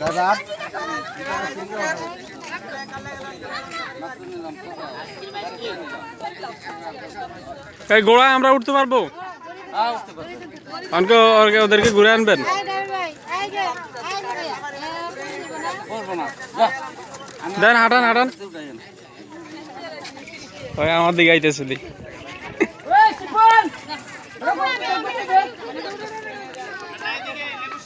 দাদা? এই গোড়ায় আমরা উঠতে পারব? অনকে ওরকে- ওদেরকে ঘুরে আনবেন? দেন হাঁটান হাঁটান। ওই আমার দিকে আইতেছিলি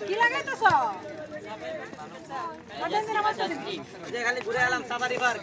কি লাগাইতেছ? খালি ঘুরে এলাম সাফারি পার্ক